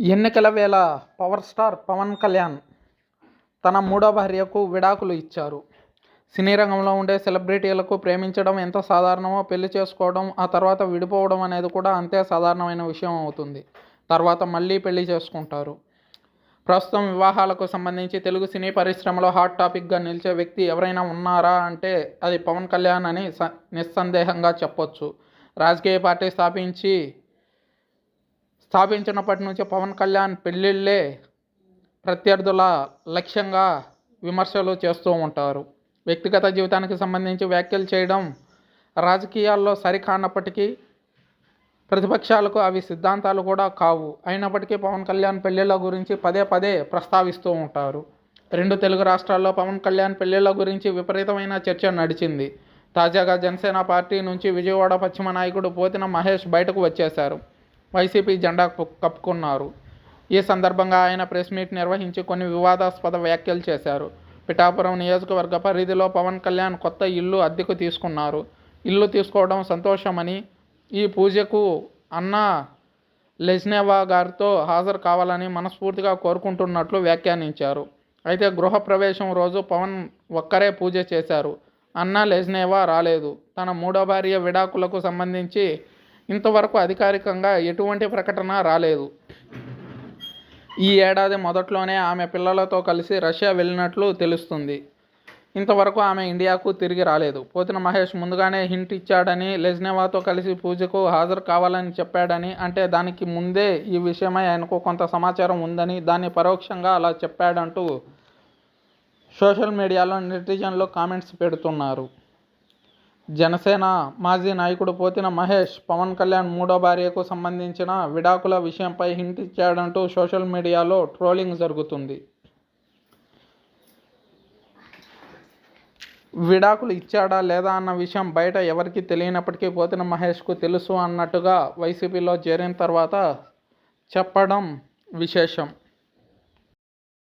ఎన్నికల వేళ power star Pawan Kalyan తన మూడో భార్యకు విడాకులు ఇచ్చారు. సినీ రంగంలో ఉండే సెలబ్రిటీలకు ప్రేమించడం ఎంత సాధారణమో పెళ్ళి చేసుకోవడం ఆ తర్వాత విడిపోవడం అనేది కూడా అంతే సాధారణమైన విషయం అవుతుంది. తర్వాత మళ్ళీ పెళ్ళి చేసుకుంటారు. ప్రస్తుతం వివాహాలకు సంబంధించి తెలుగు సినీ పరిశ్రమలో హాట్ టాపిక్గా నిలిచే వ్యక్తి ఎవరైనా ఉన్నారా అంటే అది పవన్ కళ్యాణ్ అని స నిస్సందేహంగా చెప్పొచ్చు. రాజకీయ పార్టీ స్థాపించి స్థాపించినప్పటి నుంచి పవన్ కళ్యాణ్ పెళ్ళిళ్ళే ప్రత్యర్థుల లక్ష్యంగా విమర్శలు చేస్తూ ఉంటారు. వ్యక్తిగత జీవితానికి సంబంధించి వ్యాఖ్యలు చేయడం రాజకీయాల్లో సరికానప్పటికీ ప్రతిపక్షాలకు అవి సిద్ధాంతాలు కూడా కావు. అయినప్పటికీ పవన్ కళ్యాణ్ పెళ్ళిళ్ళ గురించి పదే పదే ప్రస్తావిస్తూ ఉంటారు. రెండు తెలుగు రాష్ట్రాల్లో పవన్ కళ్యాణ్ పెళ్ళిళ్ళ గురించి విపరీతమైన చర్చ నడిచింది. తాజాగా జనసేన పార్టీ నుంచి విజయవాడ పశ్చిమ నాయకుడు పోతిన మహేష్ బయటకు వచ్చేశారు. వైసీపీ జెండా కప్పుకున్నారు. ఈ సందర్భంగా ఆయన ప్రెస్ మీట్ నిర్వహించి కొన్ని వివాదాస్పద వ్యాఖ్యలు చేశారు. పిఠాపురం నియోజకవర్గ పరిధిలో పవన్ కళ్యాణ్ కొత్త ఇల్లు అద్దెకు తీసుకున్నారు. ఇల్లు తీసుకోవడం సంతోషమని ఈ పూజకు అన్న లెజ్నేవా గారితో హాజరు కావాలని మనస్ఫూర్తిగా కోరుకుంటున్నట్లు వ్యాఖ్యానించారు. అయితే గృహప్రవేశం రోజు పవన్ ఒక్కరే పూజ చేశారు. అన్న లెజ్నేవా రాలేదు. తన మూడో భార్య విడాకులకు సంబంధించి ఇంతవరకు అధికారికంగా ఎటువంటి ప్రకటన రాలేదు. ఈ ఏడాది మొదట్లోనే ఆమె పిల్లలతో కలిసి రష్యా వెళ్ళినట్లు తెలుస్తుంది. ఇంతవరకు ఆమె ఇండియాకు తిరిగి రాలేదు. పోతిన మహేష్ ముందుగానే హింట్ ఇచ్చాడని లెజ్నేవాతో కలిసి పూజకు హాజరు కావాలని చెప్పాడని అంటే దానికి ముందే ఈ విషయమై ఆయనకు కొంత సమాచారం ఉందని దాన్ని పరోక్షంగా అలా చెప్పాడంటూ సోషల్ మీడియాలో నెటిజన్లు కామెంట్స్ పెడుతున్నారు. జనసేన మాజీ నాయకుడు పోతిన మహేష్ పవన్ కళ్యాణ్ మూడో భార్యకు సంబంధించిన విడాకుల విషయంపై హింట్ ఇచ్చాడంటూ సోషల్ మీడియాలో ట్రోలింగ్ జరుగుతుంది. విడాకులు ఇచ్చాడా లేదా అన్న విషయం బయట ఎవరికీ తెలియనప్పటికీ పోతిన మహేష్కు తెలుసు అన్నట్టుగా వైసీపీలో చేరిన తర్వాత చెప్పడం విశేషం.